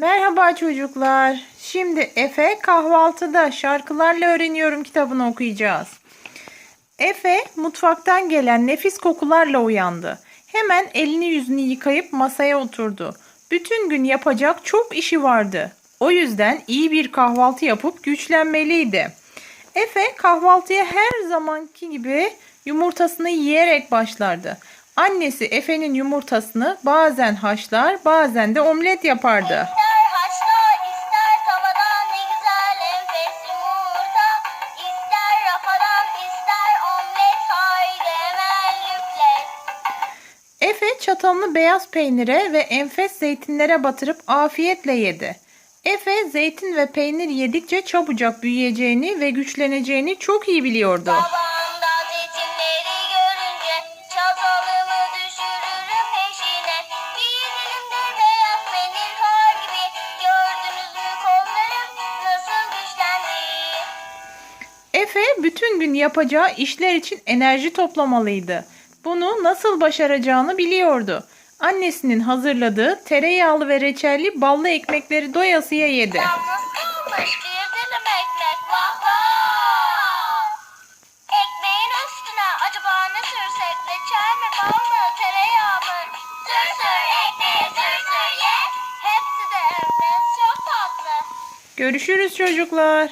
Merhaba çocuklar. Şimdi Efe kahvaltıda şarkılarla öğreniyorum kitabını okuyacağız. Efe mutfaktan gelen nefis kokularla uyandı. Hemen elini yüzünü yıkayıp masaya oturdu. Bütün gün yapacak çok işi vardı. O yüzden iyi bir kahvaltı yapıp güçlenmeliydi. Efe kahvaltıya her zamanki gibi yumurtasını yiyerek başlardı. Annesi Efe'nin yumurtasını bazen haşlar, bazen de omlet yapardı. Efe çatalını beyaz peynire ve enfes zeytinlere batırıp afiyetle yedi. Efe zeytin ve peynir yedikçe çabucak büyüyeceğini ve güçleneceğini çok iyi biliyordu. Efe bütün gün yapacağı işler için enerji toplamalıydı. Bunu nasıl başaracağını biliyordu. Annesinin hazırladığı tereyağlı ve reçelli ballı ekmekleri doyasıya yedi. Yalnız kalmış bir dilim ekmek vah vah. Ekmeğin üstüne acaba ne sürsek reçel mi bal mı tereyağı mı? Sür sür ekmeği sür sür ye. Hepsi de enfes çok tatlı. Görüşürüz çocuklar.